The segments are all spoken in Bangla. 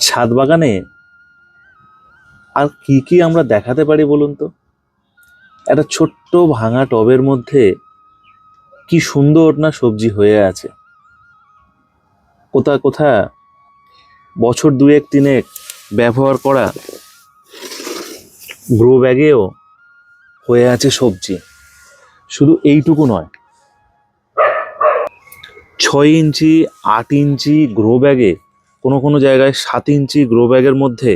ছাদ বাগানে আর কি কি আমরা দেখাতে পারি বলুন তো? একটা ছোট্ট ভাঙা টবের মধ্যে কি সুন্দর না সবজি হয়ে আছে। কোথা কোথা বছর দুয়েক তিনেক ব্যবহার করা গ্রো ব্যাগেও হয়ে আছে সবজি। শুধু এইটুকু নয়। ছয় ইঞ্চি, আট ইঞ্চি গ্রো ব্যাগে কোনো কোনো জায়গায় সাত ইঞ্চি গ্রো ব্যাগের মধ্যে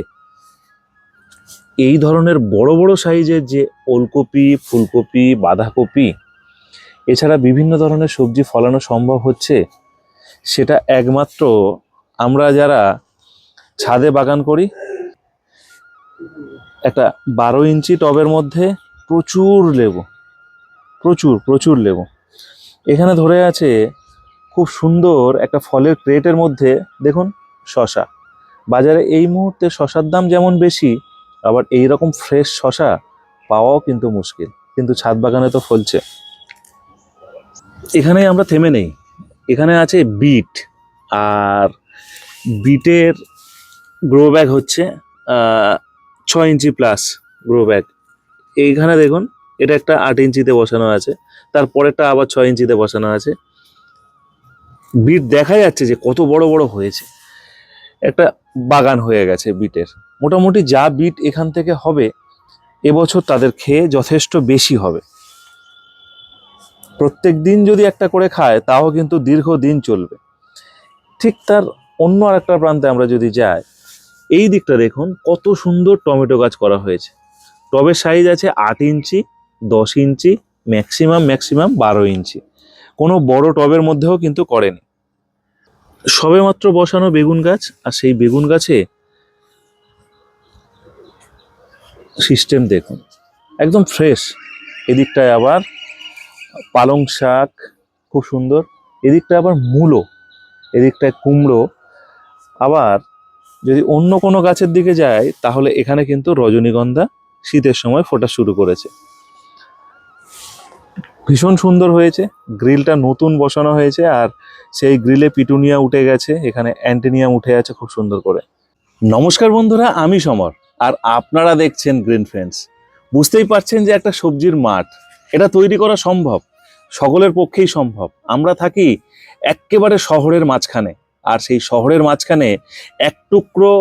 এই ধরনের বড় বড় সাইজের যে ওলকপি, ফুলকপি, বাঁধাকপি, এছাড়া বিভিন্ন ধরনের সবজি ফলানো সম্ভব হচ্ছে, সেটা একমাত্র আমরা যারা ছাদে বাগান করি, একটা বারো ইঞ্চি টবের মধ্যে প্রচুর লেবু। প্রচুর প্রচুর লেবু। এখানে ধরে আছে খুব সুন্দর একটা ফলের ক্রেটের মধ্যে দেখুন শশা বাজারে এই মুহূর্তে শশার দাম যেমন বেশি, আবার এই রকম ফ্রেশ শশা পাওয়াও কিন্তু মুশকিল। কিন্তু ছাদ বাগানে তো ফলছে। এখানে আমরা থেমে নেই। এখানে আছে বিট। আর বিটের গ্রো ব্যাগ হচ্ছে ছয় ইঞ্চি প্লাস গ্রো ব্যাগ এইখানে দেখুন এটা একটা আট ইঞ্চিতে বসানো আছে তারপরেরটা আবার ছয় ইঞ্চিতে বসানো আছে। বিট দেখা যাচ্ছে যে কত বড় বড় হয়েছে। একটা বাগান হয়ে গেছে বিটের। মোটামুটি যা বিট এখান থেকে হবে, এবছর তাদের খেয়ে যথেষ্ট বেশি হবে। প্রত্যেক দিন যদি একটা করে খায়, তাও কিন্তু দীর্ঘ দিন চলবে। ঠিক তার অন্য আর একটা প্রান্তে আমরা যদি যাই, এই দিকটা দেখুন, কত সুন্দর টমেটো গাছ করা হয়েছে। টবের সাইজ আছে আট ইঞ্চি দশ ইঞ্চি ম্যাক্সিমাম ম্যাক্সিমাম বারো ইঞ্চি। কোনো বড় টবের মধ্যেও কিন্তু করেনি। সবেমাত্র বসানো বেগুন গাছ, আর সেই বেগুন গাছে সিস্টেম দেখুন। একদম ফ্রেশ এদিকটায় আবার পালং শাক, খুব সুন্দর। এদিকটায় আবার মূলো, এদিকটায় কুমড়ো। আবার যদি অন্য কোনো গাছের দিকে যায়, তাহলে এখানে কিন্তু রজনীগন্ধা শীতের সময় ফোটা শুরু করেছে। ভীষণ সুন্দর হয়েছে। গ্রিলটা নতুন বসানো হয়েছে আর সেই গ্রিলে পিটুনিয়া উঠে গেছে, এখানে অ্যান্টেনিয়াম উঠে আছে খুব সুন্দর করে। নমস্কার বন্ধুরা, আমি সমর আর আপনারা দেখছেন গ্রিন ফ্রেন্ডস। বুঝতেই পারছেন যে একটা সবজির মাঠ, এটা তৈরি করা সম্ভব, সকলের পক্ষেই সম্ভব। আমরা থাকি এক্কেবারে শহরের মাঝখানে আর সেই শহরের মাঝখানে এক টুকরো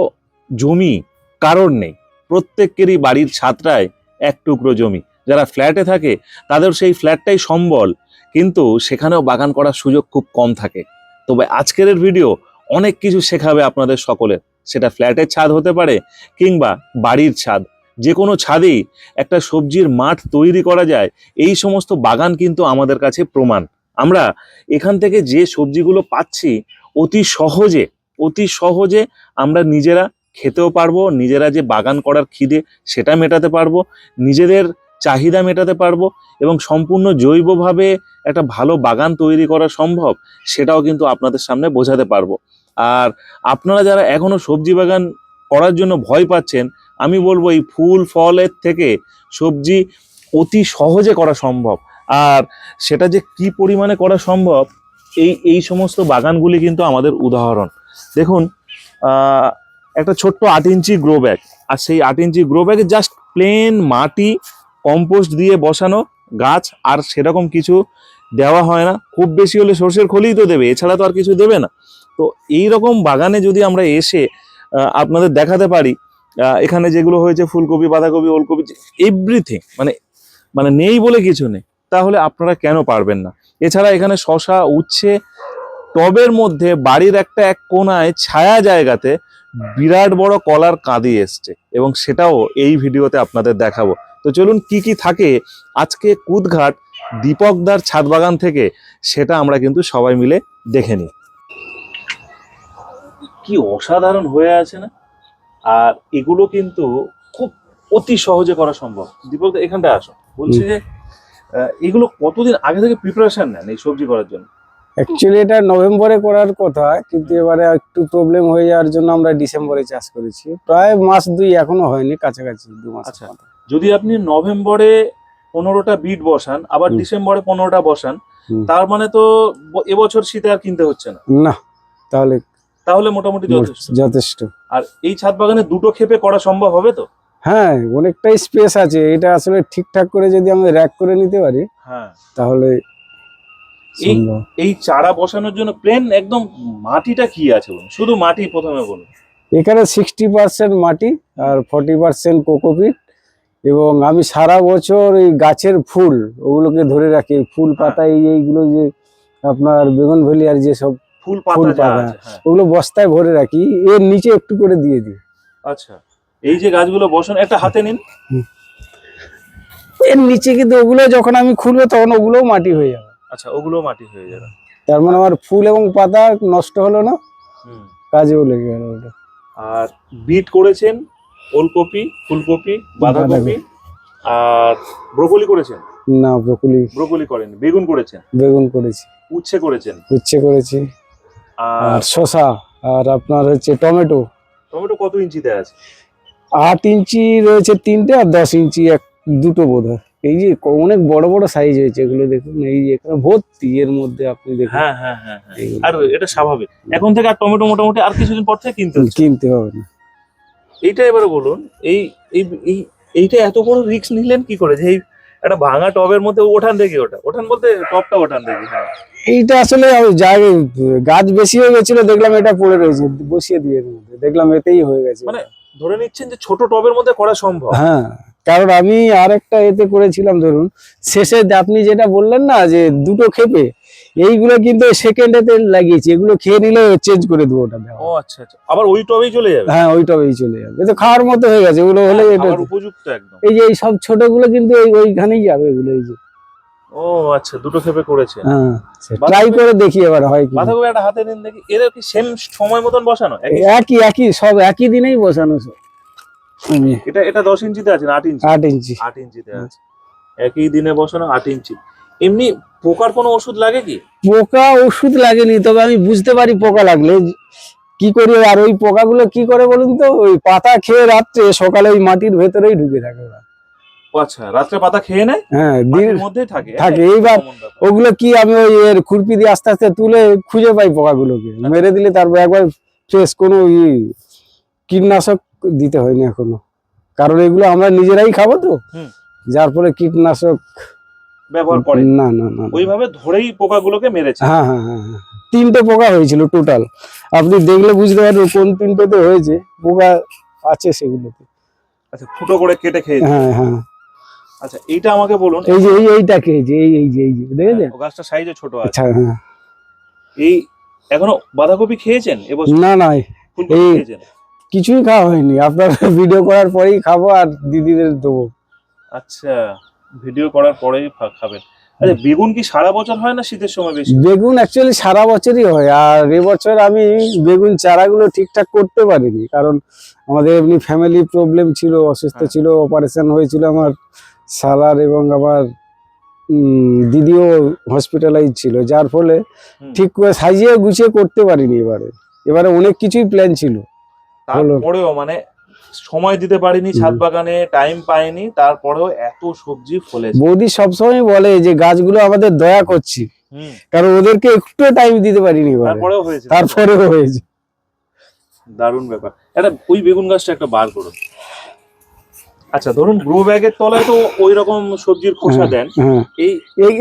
জমি কারোর নেই। প্রত্যেকেরই বাড়ির ছাদটায় এক টুকরো জমি। যারা ফ্ল্যাটে থাকে, তাদের সেই ফ্ল্যাটটাই সম্বল। কিন্তু সেখানেও বাগান করার সুযোগ খুব কম থাকে। তবে আজকের ভিডিও অনেক কিছু শেখাবে আপনাদের সকলের। সেটা ফ্ল্যাটের ছাদ হতে পারে কিংবা বাড়ির ছাদ। যে কোনো ছাদেই একটা সবজির মাঠ তৈরি করা যায়। এই সমস্ত বাগান কিন্তু আমাদের কাছে প্রমাণ। আমরা এখান থেকে যে সবজিগুলো পাচ্ছি, অতি সহজে অতি সহজে আমরা নিজেরা খেতেও পারব, নিজেরা যে বাগান করার খিদে সেটা মেটাতে পারব, নিজেদের চাহিদা মেটাতে পারব এবং সম্পূর্ণ জৈবভাবে একটা ভালো বাগান তৈরি করা সম্ভব, সেটাও কিন্তু আপনাদের সামনে বোঝাতে পারব। আর আপনারা যারা এখনও সবজি বাগান করার জন্য ভয় পাচ্ছেন, আমি বলব এই ফুল ফলের থেকে সবজি অতি সহজে করা সম্ভব। আর সেটা যে কি পরিমাণে করা সম্ভব, এই এই সমস্ত বাগানগুলি কিন্তু আমাদের উদাহরণ। দেখুন একটা ছোট্ট আট ইঞ্চি গ্রো ব্যাগ আর সেই আট ইঞ্চি গ্রো ব্যাগে জাস্ট প্লেন মাটি কম্পোস্ট দিয়ে বসানো গাছ আর সেরকম কিছু দেওয়া হয় না। খুব বেশি হলে সর্ষের খোলই তো দেবে, এছাড়া তো আর কিছু দেবে না। তো এই রকম বাগানে যদি আমরা এসে আপনাদের দেখাতে পারি এখানে যেগুলো হয়েছে, ফুলকপি, বাঁধাকপি, ওলকপি এভরিথিং মানে মানে নেই বলে কিছু নেই, তাহলে আপনারা কেন পারবেন না? এছাড়া এখানে শশা উচ্ছে, টবের মধ্যে বাড়ির একটা এক কোনায় ছায়া জায়গাতে বিরাট বড় কলার কাঁদি এসছে, এবং সেটাও এই ভিডিওতে আপনাদের দেখাবো। তো চলুন কি কি থাকে? আজকে কুদঘাট দীপকদার ছাদ বাগান থেকে সেটা আমরা কিন্তু সবাই মিলে দেখে নিই। কি অসাধারণ হয়ে আছে না? আর এগুলো কিন্তু খুব অতি সহজে করা সম্ভব। দীপক এখানটা আসো বলছি যে আহ, এগুলো কতদিন আগে থেকে প্রিপারেশন নেন এই সবজি করার জন্য? অ্যাকচুয়ালি এটা নভেম্বরে করার কথা কিন্তু এবারে একটু প্রবলেম হয়ে যাওয়ার জন্য আমরা ডিসেম্বরে চাষ করেছি। প্রায় মাস দুই এখনও হয়নি কাছাকাছি দু মাস আচ্ছা। যদি আপনি নভেম্বরে পনেরোটা বিট বসান আবার ডিসেম্বরে পনেরোটা বসান তার মানে তো এবছর শীতে আর কিনতে হচ্ছে না। না তাহলে তাহলে মোটামুটি যথেষ্ট। যথেষ্ট। আর এই ছাদ বাগানে দুটো ক্ষেপে করা সম্ভব হবে তো? হ্যাঁ অনেকটাই স্পেস আছে। এটা আসলে ঠিকঠাক করে যদি আমরা র্যাক করে নিতে পারি হ্যাঁ। তাহলে এই- এই চারা বসানোর জন্য প্লেন একদম মাটিটা কি আছে বলুন? শুধু মাটি প্রথমে বলুন। এখানে সিক্সটি পার্সেন্ট মাটি আর ফর্টি পার্সেন্ট কোকোপিট এবং আমি সারা বছর এই গাছের ফুল ওগুলোকে ধরে রাখি। ফুল পাতা এই এইগুলো যে আপনার বেগুন আর যেসব ফুল ফুল পাতা হ্যাঁ। ওগুলো বস্তায় ভরে রাখি। এর নিচে একটু করে দিয়ে দিই। আচ্ছা। এই যে গাছগুলো বসান একটা হাতে নিন। এর নিচে কিন্তু ওগুলো যখন আমি খুলবো তখন ওগুলোও মাটি হয়ে যাবে। আচ্ছা ওগুলো মাটি হয়ে যাবে। তার মানে আমার ফুল এবং পাতা নষ্ট হলো না? কাজেও লেগে গেল ওটা। আর বিট করেছেন? ওলকপি ফুলকপি বাঁধাকপি। আর ব্রোকলি করেছেন? না ব্রকুলি। ব্রোকলি করেন। বেগুন করেছেন? বেগুন করেছি। উচ্ছে করেছেন? উচ্ছে করেছি। আর শসা আর আপনার হচ্ছে টমেটো। টমেটো কত ইঞ্চিতে আছে? আট ইঞ্চি রয়েছে তিনটে আর দশ ইঞ্চি এক দুটো বোধ হয়। এই যে অনেক বড় বড় সাইজ হয়েছে এগুলো দেখুন। এই যে এখানে ভর্তি এর মধ্যে আপনি দেখুন। হ্যাঁ হ্যাঁ হ্যাঁ হ্যাঁ। আর এটা স্বাভাবিক। এখন থেকে আর টমেটো মোটামুটি আর কিছুদিন পর থেকে কিনতে কিনতে হবে না। এইটা এবারে বলুন এই এই এই এইটা এত বড় রিস্ক নিলেন কি করে? যে এই একটা ভাঙা টবের মধ্যে ওঠান দেখি ওটা। ওঠান বলতে টপটা ওঠান দেখি হ্যাঁ। এইটা আসলে গাছ বেশি হয়ে গেছিল দেখলাম এটা পড়ে রয়েছে বসিয়ে দিয়ে দেখলাম এতেই হয়ে গেছে। মানে ধরে নিচ্ছেন যে ছোট টবের মধ্যে করা সম্ভব। হ্যাঁ। কারণ আমি আরেকটা এতে করেছিলাম ধরুন শেষে আপনি যেটা বললেন না যে দুটো খেপে এইগুলো কিন্তু সেকেন্ড এতে লাগিয়েছি এগুলো খেয়ে নিলে চেঞ্জ করে দেবো ওটা ও আচ্ছা আচ্ছা। আবার ওই টবেই চলে যাবে? হ্যাঁ ওই টবেই চলে যাবে। এ তো খাওয়ার মতো হয়ে গেছে ওগুলো হলে এটা উপযুক্ত একদম। এই যে এই সব ছোটগুলো কিন্তু এই ওইখানেই যাবে এগুলো এই যে। ও আচ্ছা দুটো খেপে করেছে। হ্যাঁ ট্রাই করে দেখি এবার হয় কি বাঁধাকপি একটা হাতে নিন দেখি। এদের কি সেম সময় মতন বসানো? একই- একই সব একই দিনেই বসানো সব। এটা এটা দশ ইঞ্চিতে আছে না আট ইঞ্চি? আট ইঞ্চি। আট ইঞ্চিতে আছে। একই দিনে বসানো আট ইঞ্চি। এমনি পোকার কোনো ওষুধ লাগে কি? পোকা ওষুধ লাগেনি তবে আমি বুঝতে পারি পোকা লাগলে। কি করি আর ওই পোকাগুলো কি করে বলুন তো? ওই পাতা খেয়ে রাত্রে সকালে ওই মাটির ভেতরেই ঢুকে থাকে ওরা। আচ্ছা রাত্রে পাতা খেয়ে নেয়? হ্যাঁ দিন মাটির মধ্যেই থাকে? থাকে, এইবার- ওগুলো কি আমি ওই এর খুরপি দিয়ে আস্তে আস্তে তুলে খুঁজে পাই পোকাগুলোকে। মেরে দিলে তারপর একবার ফ্রেশ কোনো ই কীটনাশক দিতে হয়নি এখনও। কারণ এগুলো আমরা নিজেরাই খাব তো। যার ফলে কীটনাশক ব্যবহার করে। না না না। ওইভাবে ধরেই পোকাগুলোকে মেরেছে। হ্যাঁ হ্যাঁ হ্যাঁ হ্যাঁ। তিনটে পোকা হয়েছিল টোটাল আপনি দেখলে বুঝতে পারবেন কোন তিনটেতে হয়েছে। পোকা আছে সেগুলোতে। আচ্ছা ফুটো করে কেটে খেয়েছে। হ্যাঁ হ্যাঁ। আচ্ছা এইটা আমাকে বলুন। এই যে এই এইটা খেয়েছে এই এই যে এই যে দেখেছেন? গাছটা সাইজে ছোট আছে। আচ্ছা হ্যাঁ। এই এখনও বাঁধাকপি খেয়েছেন? এবছর না না এই- কিছুই খাওয়া হয়নি। আপনার ভিডিও করার পরেই খাব আর দিদিদের দেবো। আচ্ছা ভিডিও করার পরেই খাবেন। আচ্ছা বেগুন কি সারা বছর হয় না শীতের সময় বেশি? বেগুন অ্যাকচুয়ালি সারা বছরই হয় আর এবছর আমি বেগুন চারাগুলো ঠিকঠাক করতে পারিনি কারণ আমাদের এমনি ফ্যামিলি প্রবলেম ছিল অসুস্থ হ্যাঁ। ছিল অপারেশন হয়েছিল আমার সালার এবং আমার দিদিও হসপিটালাইজ ছিল যার ফলে ঠিক করে সাজিয়ে গুছিয়ে করতে পারিনি এবারে। এবারে অনেক কিছুই প্ল্যান ছিল। তারপরেও মানে সময় দিতে পারিনি ছাদ বাগানে টাইম পাইনি তারপরেও এত সবজি ফলেছে। বৌদি সবসময় বলে যে গাছগুলো আমাদের দয়া করছি কারণ ওদেরকে একটু টাইম দিতে পারিনি তারপরেও হয়েছে। তারপরেও হয়েছে। দারুণ ব্যাপার। এটা ওই বেগুন গাছটা একটা বার করুন আচ্ছা ধরুন গ্রো ব্যাগের তলায় তো ওই রকম সবজির খোসা দেন। হ্যাঁ। এই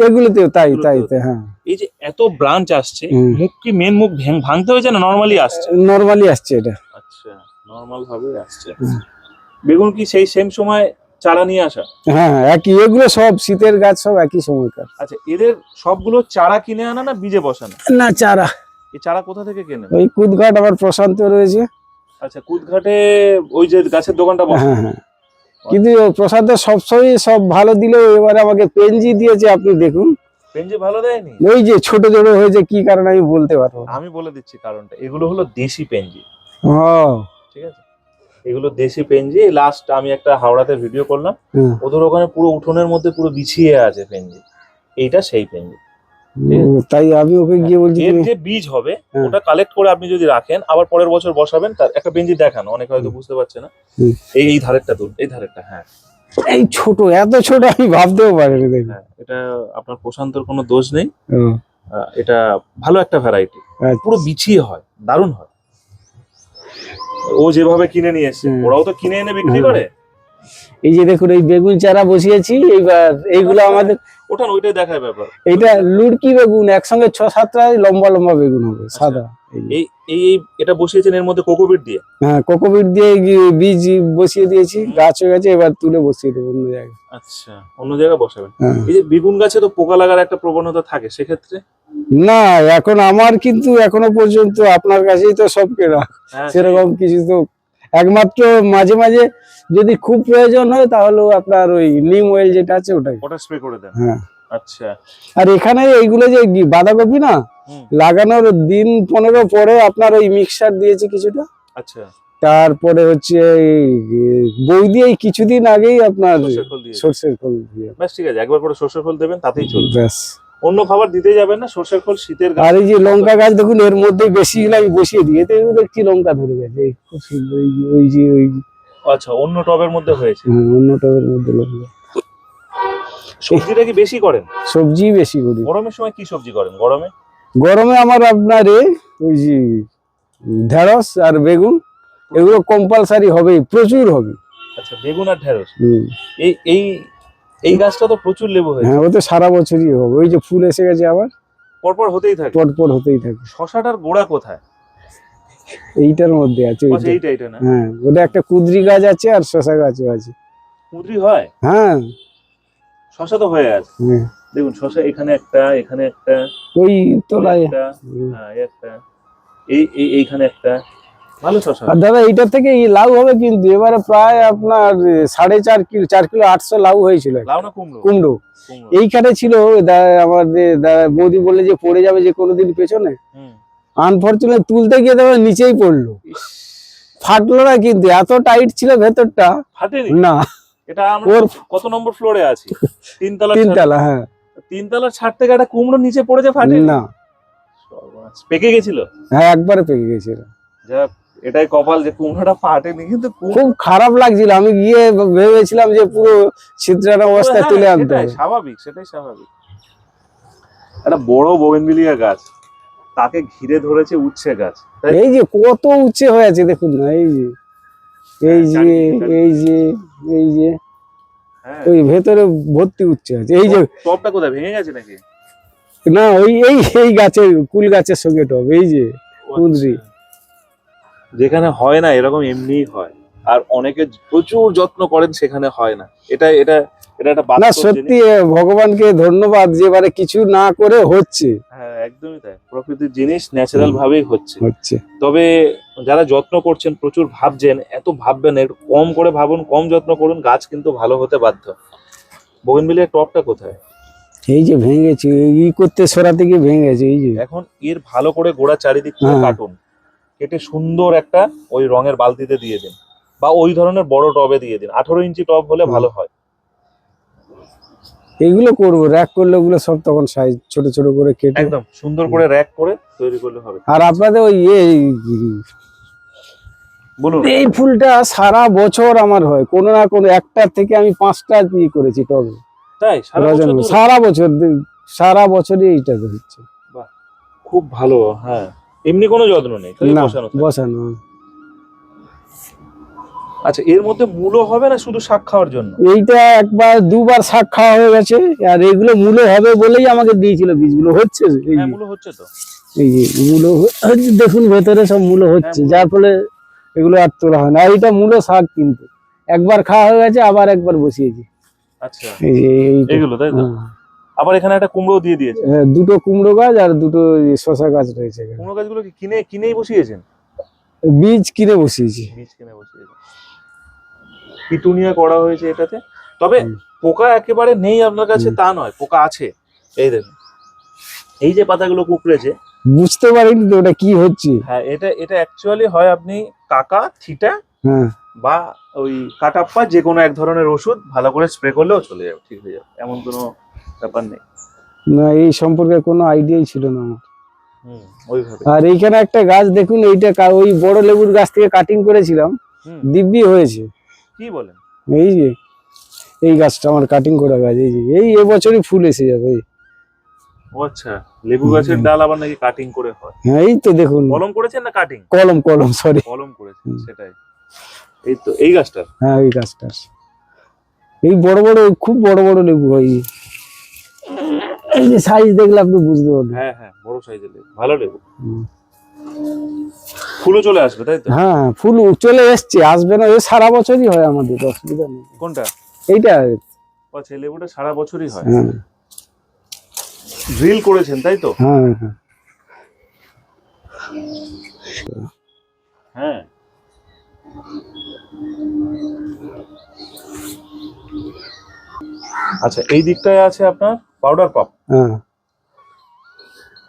এগুলোতেও তাই তাই তাই। হ্যাঁ। এই যে এত ব্রাঞ্চ আসছে মুখ কি মেন মুখ ভেঙ- ভাঙতে হয়েছে না নর্মালি আসছে? নর্মালি আসছে এটা। আচ্ছা নর্মাল ভাবে আসছে। বেগুন কি সেই সেম সময় চারা নিয়ে আসা? হ্যাঁ হ্যাঁ, একই এগুলো সব শীতের গাছ সব একই সময়কার। আচ্ছা এদের সবগুলো চারা কিনে আনা না বীজে বসানো? না চারা। এই চারা কোথা থেকে কেনে? ওই কুদঘাট আবার প্রশান্ত রয়েছে। আচ্ছা কুদঘাটে ওই যে গাছের দোকানটা হ্যাঁ হ্যাঁ। কিন্তু প্রশান্ত সবসময় সব ভালো দিলেও এবারে আমাকে পেনজি দিয়েছে আপনি দেখুন। পেঞ্জি ভালো দেয়নি? ওই যে ছোট ছোট হয়েছে কি কারণে আমি বলতে পারব। আমি বলে দিচ্ছি কারণটা এগুলো হলো দেশি পেঞ্জি। ও ঠিক আছে? এগুলো দেশি পেঞ্জি লাস্ট আমি একটা হাওড়াতে ভিডিও করলাম। হ্যাঁ। ওদের ওখানে পুরো উঠোনের মধ্যে পুরো বিছিয়ে আছে পেঞ্জি এইটা সেই পেঞ্জি তাই আমি ওকে গিয়ে বলছি এর যে বীজ হবে হ্যাঁ। ওটা কালেক্ট করে আপনি যদি রাখেন আবার পরের বছর বসাবেন তার একটা পেঞ্জি দেখান। অনেকে হয়তো বুঝতে পারছে না। এই এই ধারেরটা তুল এই ধারেরটা হ্যাঁ। এই ছোট এত ছোট আমি ভাবতেও পারিনি হ্যাঁ এটা আপনার প্রশান্তর কোনো দোষ নেই। এটা ভালো একটা ভ্যারাইটি আচ্ছা। পুরো বিছিয়ে হয় দারুণ হয়। ও যেভাবে কিনে নিয়ে এসছে ওরাও তো কিনে এনে বিক্রি। করে? এই যে দেখুন এই বেগুন চারা বসিয়েছি এইবার এইগুলো আমাদের ওটা ওইটাই দেখায় ব্যাপার। এটা লুড়কি বেগুন একসঙ্গে ছ সাতটা লম্বা লম্বা বেগুন হবে সাদা। এই এই এটা বসিয়েছেন এর মধ্যে কোকোপিট দিয়ে? হ্যাঁ কোকোপিট দিয়ে বীজ বসিয়ে দিয়েছি গাছ হয়ে গেছে এবার তুলে বসিয়ে দেবো অন্য জায়গায়। আচ্ছা অন্য জায়গায় বসাবেন। হ্যাঁ। এই যে বেগুন গাছে তো পোকা লাগার একটা প্রবণতা থাকে সেক্ষেত্রে? না এখন আমার কিন্তু এখনও পর্যন্ত আপনার কাছেই তো সব কেনা। হ্যাঁ, সেরকম কিছু তো একমাত্র মাঝে মাঝে যদি খুব প্রয়োজন হয় তাহলে আপনার ওই নিম অয়েল যেটা আছে ওটাই। ওটা স্প্রে করে দেন। হ্যাঁ। আচ্ছা। আর এখানে এইগুলো যে বাঁধাকপি না। লাগানোর দিন পনেরো পরে আপনার ওই মিক্সার দিয়েছি কিছুটা। আচ্ছা। তারপরে হচ্ছে বৌদি এই কিছুদিন আগেই আপনার সর্ষের খোল দিয়ে। ব্যাস ঠিক আছে একবার করে সর্ষের খোল দেবেন তাতেই চলবে। ব্যাস। অন্য খাবার দিতে যাবেন না সর্ষের খোল শীতের আর এই যে লঙ্কা গাছ দেখুন এর মধ্যে বেশি আমি বসিয়ে দিই এতে দেখছি লঙ্কা ধরে গেছে খুব সুন্দর ওই যে ওই আচ্ছা অন্য টবের মধ্যে হয়েছে। হ্যাঁ, অন্য টবের মধ্যে লঙ্কা। সবজিটা কি বেশি করেন? সবজি বেশি করি। গরমের সময় কি সবজি করেন? গরমে? গরমে আমার আপনার ওই যে ঢেঁড়স আর বেগুন এগুলো কম্পালসারি হবেই প্রচুর হবে। আচ্ছা বেগুন আর ঢেঁড়স। এই এই এই গাছটা তো প্রচুর লেবু হ্যাঁ ও তো সারা বছরই হবে। ওই যে ফুল এসে গেছে আবার। পরপর হতেই থাকে। পটপট হতেই থাকে। শশাটার গোড়া কোথায়? এইটার মধ্যে আছে আচ্ছা এইটা এইটা না? হ্যাঁ ওটা একটা কুদরি গাছ আছে আর শশা গাছও আছে। কুঁদরি হয়? হ্যাঁ। শশা তো হয়ে আছে। দেখুন শশা এখানে একটা এখানে একটা ওই তোলায়। একটা হ্যাঁ, একটা এই এই এইখানে একটা ভালো শশা। আর দাদা এইটার থেকে লাউ হবে কিন্তু এবারে প্রায় আপনার সাড়ে চার কিলো চার কিলো আটশো লাউ হয়েছিল। কুমড়ো? এইখানে ছিল দা- বৌদি বলে যে পড়ে যাবে যে কোনোদিন পেছনে। আনফর্চুনেট তুলতে গিয়ে দেখো নিচেই পড়ল। ফাটলো না কিন্তু এত টাইট ছিল ভেতরটা। না। এটা আমরা কত নম্বর ফ্লোরে আছি? তিনতলা তিনতলা হ্যাঁ। তিনতলা ছাদ থেকে একটা কুমড়ো নিচে পড়ে যে ফাটে? না। পেকে গেছিল? হ্যাঁ একবারে পেকে গেছিল যাক এটাই কপাল যে কুমড়োটা ফাটেনি কিন্তু খুব খারাপ লাগছিল। আমি গিয়ে ভেবেছিলাম যে পুরো ছিদ্রার অবস্থায় হ্যাঁ, তুলে আনতে সেটাই হবে। স্বাভাবিক সেটাই স্বাভাবিক। একটা বড় বোগেনভিলিয়া গাছ তাকে ঘিরে ধরেছে উচ্ছে গাছ। এই যে কত উচ্চে হয়েছে দেখুন না এই যে। এই যে এই যে এই যে হ্যাঁ। ওই ভেতরে ভর্তি উচ্চে আছে। এই যে টপটা কোথায় ভেঙে গেছে নাকি? না ওই এই এই গাছের কুল গাছের সঙ্গে টব এই যে কুঁদরি। আচ্ছা। যেখানে হয় না এরকম এমনিই হয়। আর অনেকে প্রচুর যত্ন করেন সেখানে হয় না। এটা এটা এটা একটা না সত্যি ভগবানকে ধন্যবাদ যে এবারে কিছু না করে হচ্ছে। হ্যাঁ। একদমই তাই। প্রকৃতির জিনিস ন্যাচারাল ভাবেই হচ্ছে। হচ্ছে। তবে যারা যত্ন করছেন প্রচুর ভাবছেন এত ভাববেন একটু কম করে ভাবুন কম যত্ন করুন গাছ কিন্তু ভালো হতে বাধ্য। বোগেনভিলিয়ার টপটা কোথায়? এই যে ভেঙেছে ই করতে সরাতে গিয়ে ভেঙে গেছে এই যে। এখন এর ভালো করে গোড়া চারিদিক থেকে হ্যাঁ। কাটুন। কেটে সুন্দর একটা ওই রঙের বালতিতে দিয়ে দিন। বা ওই ধরনের বড় টবে দিয়ে দিন। আঠারো ইঞ্চি টব হলে ভালো হয়। এইগুলো করব র্যাক করলে ওগুলো সব তখন সাইজ ছোট ছোট করে কেটে একদম সুন্দর করে র্যাক করে তৈরি করলে হবে। আর আপনাদের ওই ইয়ে বলুন। এই ফুলটা সারা বছর আমার হয় কোনো না কোনো একটা থেকে আমি পাঁচটা দিয়ে করেছি টবে। তাই? সারা বছর সারা বছর সারা বছরই এইটা হচ্ছে। খুব ভালো হ্যাঁ। এমনি কোনো যত্ন নেই বসানো বসানো আচ্ছা এর মধ্যে মূলো হবে না শুধু শাক খাওয়ার জন্য? এইটা একবার দুবার শাক খাওয়া হয়ে গেছে আর এগুলো মূলো হবে বলেই আমাকে দিয়েছিল বীজগুলো। হচ্ছে হ্যাঁ মূলো হচ্ছে তো। এই যে মূলো দেখুন ভেতরে সব মূলো হচ্ছে হ্যাঁ, যার ফলে এগুলো আর তোলা হয় না। আর এটা মূলো শাক কিন্তু। একবার খাওয়া হয়ে গেছে আবার একবার বসিয়েছি। আচ্ছা। তাই তো? হ্যাঁ। আবার এখানে একটা কুমড়ো দিয়ে দিয়েছে। হ্যাঁ, দুটো কুমড়ো গাছ আর দুটো শশা গাছ রয়েছে কুমড়ো গাছগুলো কিনে কিনেই বসিয়েছেন? বীজ কিনে বসিয়েছি। বীজ কিনে বসিয়েছেন। পিটুনিয়া করা হয়েছে এটাতে। তবে পোকা একেবারে নেই আপনার কাছে তা নয় পোকা আছে। এই দেখুন। এই যে পাতাগুলো কুকড়েছে বুঝতে পারিনি তো ওটা কি হচ্ছে। হ্যাঁ এটা এটা অ্যাকচুয়ালি হয় আপনি কাকা থিটা হ্যাঁ। বা ওই কাটাপ্পা যে কোনো এক ধরনের ওষুধ ভালো করে স্প্রে করলেও চলে যাবে ঠিক হয়ে যাবে এমন কোনো ব্যাপার নেই। না এই সম্পর্কে কোনো আইডিয়াই ছিল না আমার। আর এইখানে একটা গাছ দেখুন এইটা ওই বড় লেবুর গাছ থেকে কাটিং করেছিলাম হুম। দিব্যি হয়েছে। কি বলেন? এই যে এই গাছটা আমার কাটিং করা গাছ এই যে এই এবছরই ফুল এসে যাবে এই। ও আচ্ছা লেবু গাছের ডাল আবার নাকি কাটিং করে হয়? হ্যাঁ এই তো দেখুন। কলম করেছেন না কাটিং কলম কলম সরি কলম করেছেন সেটাই। এই তো এই গাছটা হ্যাঁ এই গাছটা এই বড় বড় খুব বড় বড় লেবু হয় এই। এই যে সাইজ দেখলে আপনি বুঝতে পারবেন। হ্যাঁ হ্যাঁ বড় সাইজের লেবু ভালো লেবু। হুম। ফুলও চলে আসবে তাই তো? হ্যাঁ ফুল চলে এসছে আসবে না এ সারা বছরই হয় আমাদের অসুবিধা নেই। কোনটা? এইটা। আচ্ছা এই লেবুটা সারা বছরই হয়। হ্যাঁ। ড্রিল করেছেন তাই তো? হ্যাঁ হ্যাঁ। হ্যাঁ। আচ্ছা এই দিকটায় আছে আপনার পাউডার পাপ হ্যাঁ।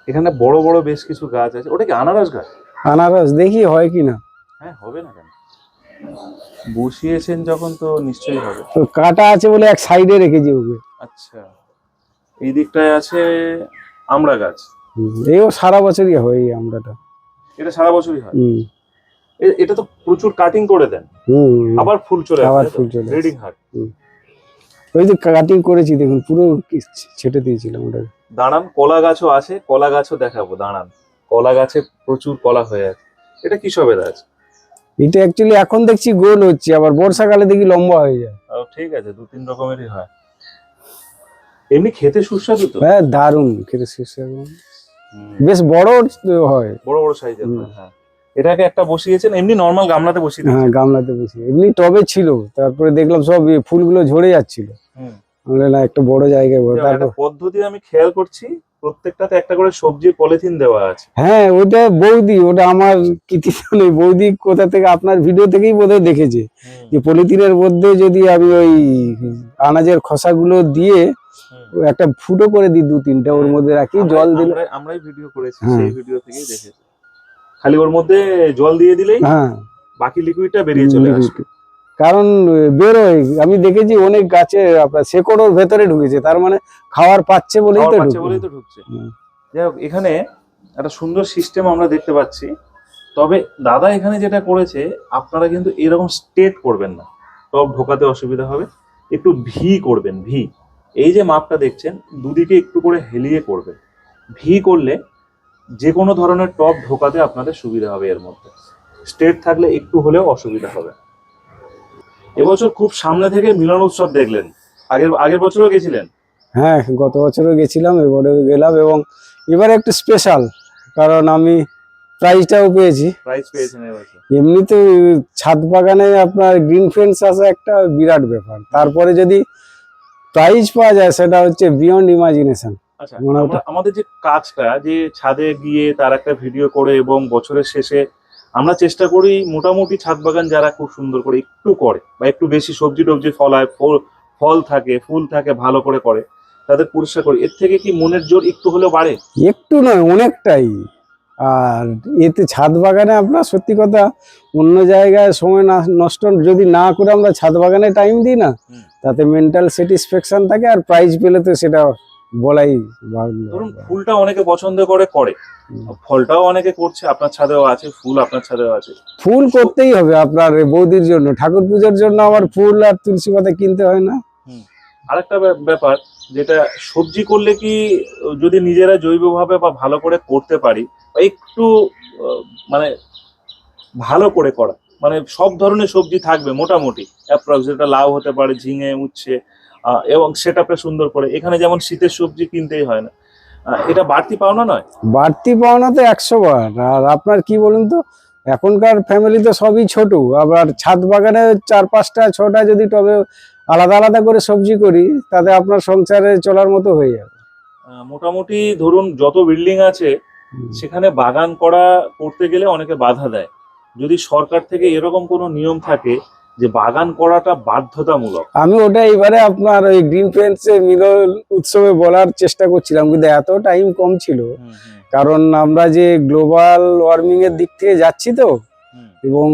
এখানে বড় বড় বেশ কিছু গাছ আছে। ওটা কি আনারস গাছ? আনারস দেখি হয় কি না। হ্যাঁ হবে না কেন? বসিয়েছেন যখন তো নিশ্চয়ই হবে। তো কাটা আছে বলে এক সাইডে রেখেছি ওকে। আচ্ছা এই দিকটায় আছে আমড়া গাছ। এও সারা বছরই হয় এই আমরাটা এটা সারা বছরই হয়? এটা তো প্রচুর কাটিং করে দেন। হুম আবার ফুল চলে আবার ফুল চলে আসে। ব্রিডিং হার্ট ওই যে কাটিং করেছি দেখুন পুরো ছেটে দিয়েছিলাম ওটা দাঁড়ান কলা গাছও আছে কলা গাছও দেখাবো দাঁড়ান। কলা গাছে প্রচুর কলা হয়ে আছে। এটা কি সবের আছে এটা অ্যাকচুয়ালি এখন দেখছি গোল হচ্ছে আবার বর্ষাকালে দেখি লম্বা হয়ে যায়। ঠিক আছে দু তিন রকমেরই হয়। এমনি খেতে সুস্বাদু তো? হ্যাঁ দারুণ খেতে সুস্বাদু। বেশ বড় হয়। বড় বড় সাইজের হ্যাঁ এটাকে একটা বসিয়েছেন এমনি নর্মাল গামলাতে বসিয়ে হ্যাঁ গামলাতে বসে এমনি টবে ছিল তারপরে দেখলাম সব এ ফুলগুলো ঝরে যাচ্ছিল। না একটা বড় জায়গায় বড় পদ্ধতি আমি খেয়াল করছি প্রত্যেকটাতে একটা করে সবজির পলিথিন দেওয়া আছে। হ্যাঁ ওটা বৌদি ওটা আমার কৃতিত্ব নেই বৌদি কোথা থেকে আপনার ভিডিও থেকেই বোধহয় দেখেছে। যে পলিথিনের মধ্যে যদি আমি ওই আনাজের খোসাগুলো দিয়ে একটা ফুটো করে দিই দু তিনটা ওর মধ্যে রাখি জল দিলে আমরাই- আমরাই ভিডিও করেছি হ্যাঁ। সেই ভিডিও থেকেই দেখেছি। খালি ওর মধ্যে জল দিয়ে দিলেই হ্যাঁ। বাকি লিকুইডটা বেরিয়ে চলে আসবে। কারণ বেরোয়। আমি দেখেছি অনেক গাছে আপনার শেকড়ের ভেতরে ঢুকেছে তার মানে খাওয়ার পাচ্ছে বলেই তো বলেই তো ঢুকছে। যাই হোক এখানে একটা সুন্দর সিস্টেম আমরা দেখতে পাচ্ছি। তবে দাদা এখানে যেটা করেছে আপনারা কিন্তু এরকম স্টেট করবেন না। টপ ঢোকাতে অসুবিধা হবে। একটু ভি করবেন ভি। এই যে মাপটা দেখছেন দুদিকে একটু করে হেলিয়ে করবেন। ভি করলে যে কোনো ধরনের টপ ঢোকাতে আপনাদের সুবিধা হবে এর মধ্যে। স্টেট থাকলে একটু হলেও অসুবিধা হবে। এবছর খুব সামনে থেকে মিলন উৎসব দেখলেন। আগের আগের বছরও গেছিলেন? হ্যাঁ গত বছরও গেছিলাম এবারেও গেলাম এবং এবারে একটু স্পেশাল কারণ আমি প্রাইজটাও পেয়েছি। প্রাইজ পেয়েছেন এবছর। এমনিতে ছাদ বাগানে আপনার গ্রিন ফ্রেন্ডস আসা একটা বিরাট ব্যাপার। তারপরে যদি প্রাইজ পাওয়া যায় সেটা হচ্ছে বিয়ন্ড ইমাজিনেশন আচ্ছা হতো- আমাদের যে কাজটা যে ছাদে গিয়ে তার একটা ভিডিও করে এবং বছরের শেষে আমরা চেষ্টা করি মোটামুটি ছাদ বাগান যারা খুব সুন্দর করে একটু করে বা একটু বেশি সবজি টবজি ফলায় ফল ফল থাকে ফুল থাকে ভালো করে করে তাদের পরিষ্কার করি। এর থেকে কি মনের জোর একটু হলেও বাড়ে? একটু নয় অনেকটাই। আর এতে ছাদ বাগানে আপনার সত্যি কথা অন্য জায়গায় সময় না নষ্ট যদি না করে আমরা ছাদ বাগানে টাইম দিই না তাতে মেন্টাল স্যাটিসফ্যাকশন থাকে আর প্রাইজ পেলে তো সেটা বলাই ধরুন ফুলটা অনেকে পছন্দ করে করে। ফলটাও অনেকে করছে আপনার ছাদেও আছে ফুল আপনার ছাদেও আছে। ফুল করতেই হবে আপনার বৌদির জন্য। ঠাকুর পুজোর জন্য আমার ফুল আর তুলসী পাতা কিনতে হয় না? আরেকটা ব্যাপ- ব্যাপার যেটা সবজি করলে কি যদি নিজেরা জৈবভাবে বা ভালো করে করতে পারি বা একটু মানে ভালো করে করা মানে সব ধরনের সবজি থাকবে মোটামুটি অ্যাপ্রক্স। যেটা লাউ হতে পারে ঝিঙে উচ্ছে এবং সেটাপটা সুন্দর করে। এখানে যেমন শীতের সবজি কিনতেই হয় না। এটা বাড়তি পাওনা নয়? বাড়তি পাওনা তো একশো বার। আর আপনার কি বলুন তো এখনকার ফ্যামিলি তো সবই ছোট। আবার ছাদ বাগানে চার পাঁচটা ছটা যদি টবে আলাদা আলাদা করে সবজি করি তাতে আপনার সংসারে চলার মতো হয়ে যাবে। মোটামুটি ধরুন যত বিল্ডিং আছে সেখানে বাগান করা করতে গেলে অনেকে বাধা দেয়। যদি সরকার থেকে এরকম কোনো নিয়ম থাকে যে বাগান করাটা বাধ্যতামূলক। আমি ওটা এবারে আপনার ওই গ্রিন ফ্রেন্ডসে মিলন উৎসবে বলার চেষ্টা করছিলাম কিন্তু এত টাইম কম ছিল। কারণ আমরা যে গ্লোবাল ওয়ার্মিং এর দিক থেকে যাচ্ছি তো এবং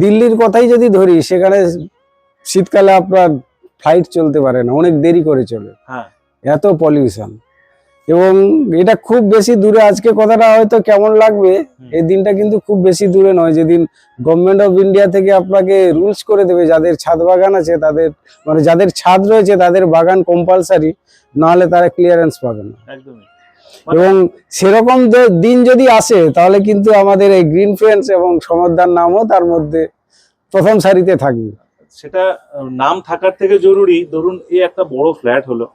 দিল্লির কথাই যদি ধরি সেখানে শীতকালে আপনার ফ্লাইট চলতে পারে না অনেক দেরি করে চলে। হ্যাঁ। এত পলিউশন এবং এটা খুব বেশি দূরে আজকে কথাটা হয়তো কেমন লাগবে এই দিনটা কিন্তু খুব বেশি দূরে নয় যেদিন গভর্নমেন্ট অফ ইন্ডিয়া থেকে আপনাকে রুলস করে দেবে যাদের ছাদ বাগান আছে তাদের মানে যাদের ছাদ রয়েছে তাদের বাগান কম্পালসারি নাহলে তারা ক্লিয়ারেন্স পাবে না। এবং সেরকম দিন যদি আসে তাহলে কিন্তু আমাদের এই গ্রিন ফ্রেন্ডস এবং সমরদার নামও তার মধ্যে প্রথম সারিতে থাকবে। সেটা নাম থাকার থেকে জরুরি। ধরুন এই একটা বড় ফ্ল্যাট হলো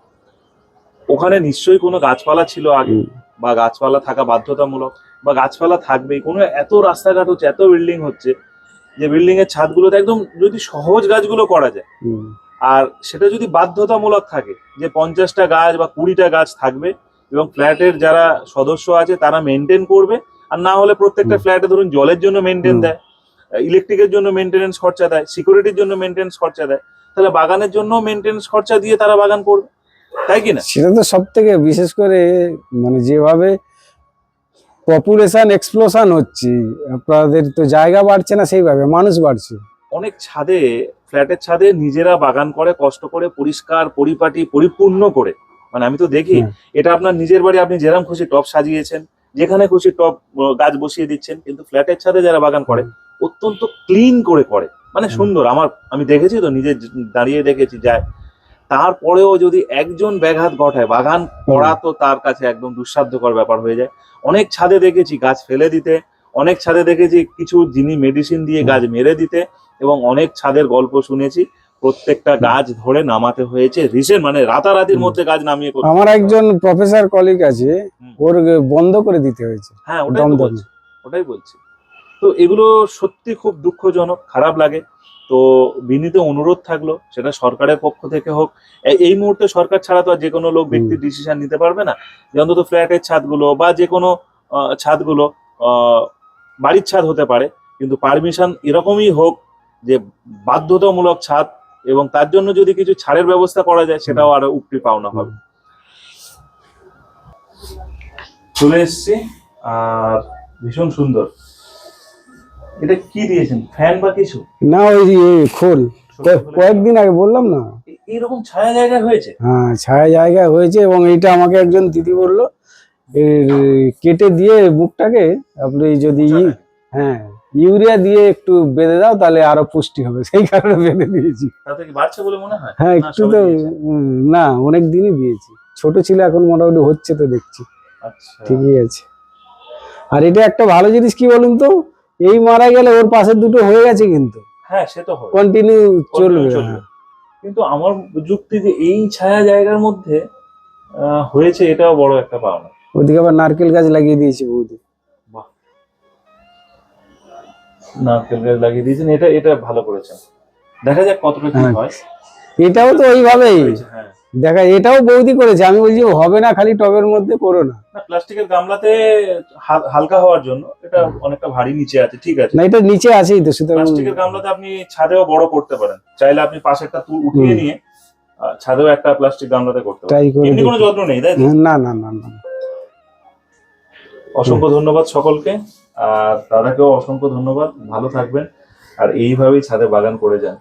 ওখানে নিশ্চয়ই কোনো গাছপালা ছিল আগে বা গাছপালা থাকা বাধ্যতামূলক বা গাছপালা থাকবেই কোনো এত রাস্তাঘাট হচ্ছে এত বিল্ডিং হচ্ছে যে বিল্ডিং এর ছাদগুলোতে একদম যদি সহজ গাছগুলো করা যায় আর সেটা যদি বাধ্যতামূলক থাকে যে পঞ্চাশটা গাছ বা কুড়িটা গাছ থাকবে এবং ফ্ল্যাটের যারা সদস্য আছে তারা মেনটেন করবে আর না হলে প্রত্যেকটা। ফ্ল্যাটে ধরুন জলের জন্য মেনটেন। দেয় ইলেকট্রিকের জন্য মেনটেনেন্স খরচা দেয় সিকিউরিটির জন্য মেনটেন্স খরচা দেয় তাহলে বাগানের জন্য মেনটেনেন্স খরচা দিয়ে তারা বাগান করবে তাই কি না? সেটা তো সব থেকে বিশেষ করে মানে যেভাবে পপুলেশন এক্সপ্লোশন হচ্ছে আপনাদের তো জায়গা বাড়ছে না সেইভাবে মানুষ বাড়ছে। অনেক ছাদে ফ্ল্যাটের ছাদে নিজেরা বাগান করে কষ্ট করে পরিষ্কার পরিপাটি পরিপূর্ণ করে। মানে আমি তো দেখি এটা আপনার নিজের বাড়ি আপনি যেরকম খুশি টব সাজিয়েছেন যেখানে খুশি আহ, গাছ বসিয়ে দিচ্ছেন কিন্তু ফ্ল্যাটের ছাদে যারা বাগান করে অত্যন্ত ক্লিন করে করে। মানে সুন্দর আমার আমি দেখেছি তো নিজে দাঁড়িয়ে দেখেছি যায়। তারপরেও যদি একজন ব্যাঘাত ঘটায় বাগান করা তো তার কাছে একদম দুঃসাধ্যকর ব্যাপার হয়ে যায়। অনেক ছাদে দেখেছি গাছ ফেলে দিতে অনেক ছাদে দেখেছি কিছু যিনি মেডিসিন দিয়ে গাছ মেরে দিতে এবং অনেক ছাদের গল্প শুনেছি। প্রত্যেকটা গাছ ধরে নামাতে হয়েছে রিসেন্ট মানে রাতারাতির মধ্যে গাছ নামিয়ে আমার একজন প্রফেসর কলিগ আছে ওর বন্ধ করে দিতে হয়েছে হ্যাঁ ওটাই বলছি ওটাই বলছি। তো এগুলো সত্যি খুব দুঃখজনক খারাপ লাগে। তো বিনীত অনুরোধ থাকল সেটা সরকারের পক্ষ থেকে হোক। এই মুহূর্তে সরকার ছাড়া তো আর যে কোনো লোক ব্যক্তি ডিসিশন নিতে পারবে না। যে অন্তত ফ্ল্যাটের ছাদগুলো বা যে কোনো ছাদগুলো বাড়ির ছাদ হতে পারে কিন্তু পারমিশন এরকমই হোক যে বাধ্যতামূলক ছাদ এবং তার জন্য যদি কিছু ছাড়ের ব্যবস্থা করা যায় সেটাও আরও উপরি পাওনা হবে। চলে এসছি আর ভীষণ সুন্দর। এটা কি দিয়েছেন? ফ্যান বা কিছু? না ওই যে খোল। কয়েকদিন আগে বললাম না? এইরকম ছায়া জায়গায় হয়েছে? হ্যাঁ ছায়া জায়গায় হয়েছে এবং এইটা আমাকে একজন দিদি বলল এর কেটে দিয়ে বুকটাকে আপনি যদি হ্যাঁ ইউরিয়া দিয়ে একটু বেঁধে দাও তাহলে আরও পুষ্টি হবে। সেই কারণে বেঁধে দিয়েছি। বাড়ছে বলে মনে হয়? হ্যাঁ একটু তো না অনেক দিনই দিয়েছি। ছোট ছিল এখন মোটামুটি হচ্ছে তো দেখছি। আচ্ছা। ঠিকই আছে। আর এটা একটা ভালো জিনিস কি বলুন তো? এই মারা গেলে ওর পাশে দুটো হয়ে গেছে কিন্তু। হ্যাঁ সে তো হয়। কন্টিনিউ চলবে চলবে। হ্যাঁ। কিন্তু আমার যুক্তি যে এই ছায়া জায়গার মধ্যে হয়েছে এটাও বড় একটা পাওনা। ওদিকে আবার নারকেল গাছ লাগিয়ে দিয়েছি বৌদি। বাহ। নারকেল গাছ লাগিয়ে দিয়েছেন এটা এটা ভালো করেছেন। দেখা যাক কতটা কি হ্যাঁ। হয়। এটাও তো ওইভাবেই হয়েছে, হ্যাঁ। দেখা এটাও বৌদি করেছে। আমি বলছি হবে না খালি টবের মধ্যে করো না। প্লাস্টিকের গামলাতে হালকা হওয়ার জন্য এটা অনেকটা ভারী নিচে আছে ঠিক আছে। না এটা নিচে আছেই তো সুতরাং প্লাস্টিকের গামলাতে আপনি ছাদেও বড় করতে পারেন। চাইলে আপনি পাশে একটা তুল উঠিয়ে নিয়ে ছাদেও একটা প্লাস্টিক গামলাতে করতে পারেন। এমনি কোনো যত্ন নেই তাই? না না না না অসংখ্য ধন্যবাদ সকলকে আর দাদাকেও অসংখ্য ধন্যবাদ। ভালো থাকবেন আর এইভাবেই ছাদে বাগান করে যান।